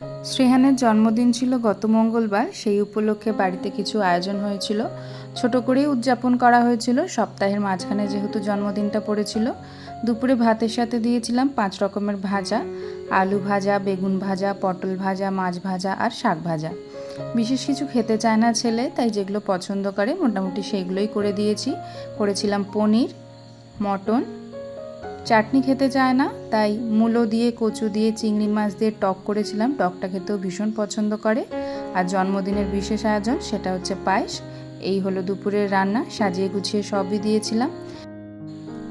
শ্রেহানের জন্মদিন ছিল গত মঙ্গলবার। সেই উপলক্ষে বাড়িতে কিছু আয়োজন হয়েছিল। ছোট করেই উদযাপন করা হয়েছিল। সপ্তাহের মাঝখানে যেহেতু জন্মদিনটা পড়েছিল, দুপুরে ভাতের সাথে দিয়েছিলাম পাঁচ রকমের ভাজা। আলু ভাজা, বেগুন ভাজা, পটল ভাজা, মাছ ভাজা আর শাক ভাজা। বিশেষ কিছু খেতে চায় না ছেলে, তাই যেগুলো পছন্দ করে মোটামুটি সেইগুলোই করে দিয়েছি। করেছিলাম পনির, মটন চাটনি খেতে চায় না, তাই মূলো দিয়ে, কচু দিয়ে, চিংড়ি মাছ দিয়ে টক করেছিলাম। টকটা খেতেও ভীষণ পছন্দ করে। আর জন্মদিনের বিশেষ আয়োজন, সেটা হচ্ছে পায়েস। এই হলো দুপুরের রান্না, সাজিয়ে গুছিয়ে সবই দিয়েছিলাম।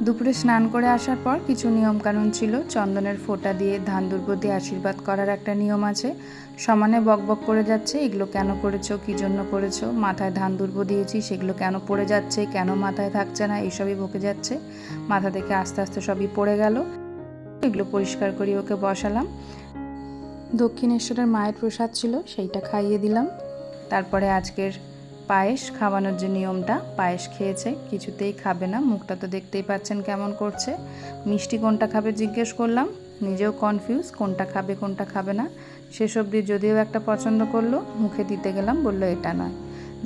দুপুরে স্নান করে আসার পর কিছু নিয়মকানুন ছিল। চন্দনের ফোঁটা দিয়ে ধান দুর্গ দিয়ে আশীর্বাদ করার একটা নিয়ম আছে। সমানে বকবক করে যাচ্ছে, এগুলো কেন করেছ, কী জন্য করেছ? মাথায় ধান দুর্ব দিয়েছি, সেগুলো কেন পড়ে যাচ্ছে? কেন মাথায় থাকছে না? এইসবই বকে যাচ্ছে। মাথা থেকে আস্তে আস্তে সবই পড়ে গেল। এগুলো পরিষ্কার করে ওকে বসালাম। দক্ষিণেশ্বরের মায়ের প্রসাদ ছিল, সেইটা খাইয়ে দিলাম। তারপরে আজকের পায়েস খাওয়ানোর যে নিয়মটা, পায়েস খেয়েছে, কিছুতেই খাবে না, মুখটা তো দেখতেই পাচ্ছেন কেমন করছে। মিষ্টি কোনটা খাবে জিজ্ঞেস করলাম, নিজেও কনফিউজ কোনটা খাবে কোনটা খাবে না। শেষ অবধি যদিও একটা পছন্দ করল, মুখে দিতে গেলাম, বলল এটা নয়।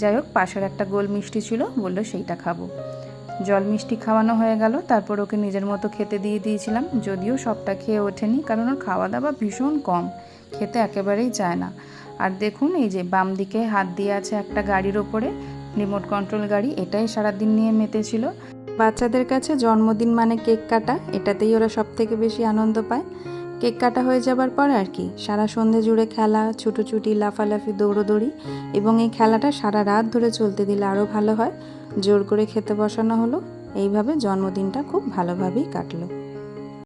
যাই হোক, পাশের একটা গোল মিষ্টি ছিল, বলল সেইটা খাব। জল মিষ্টি খাওয়ানো হয়ে গেল, তারপর ওকে নিজের মতো খেতে দিয়ে দিয়েছিলাম, যদিও সবটা খেয়ে ওঠেনি, কারণ ওর খাওয়া দাওয়া ভীষণ কম, খেতে একেবারেই চায় না। আর দেখুন, এই যে বাম দিকে হাত দিয়ে আছে একটা গাড়ির ওপরে, রিমোট কন্ট্রোল গাড়ি, এটাই সারাদিন নিয়ে মেতেছিল। বাচ্চাদের কাছে জন্মদিন মানে কেক কাটা, এটাতেই ওরা সব থেকে বেশি আনন্দ পায়। কেক কাটা হয়ে যাবার পর আর কি, সারা সন্ধে জুড়ে খেলা, ছুটোছুটি, লাফালাফি, দৌড়োদৌড়ি এবং এই খেলাটা সারা রাত ধরে চলতে দিলে আরও ভালো হয়। জোর করে খেতে বসানো হলো, এইভাবে জন্মদিনটা খুব ভালোভাবেই কাটলো।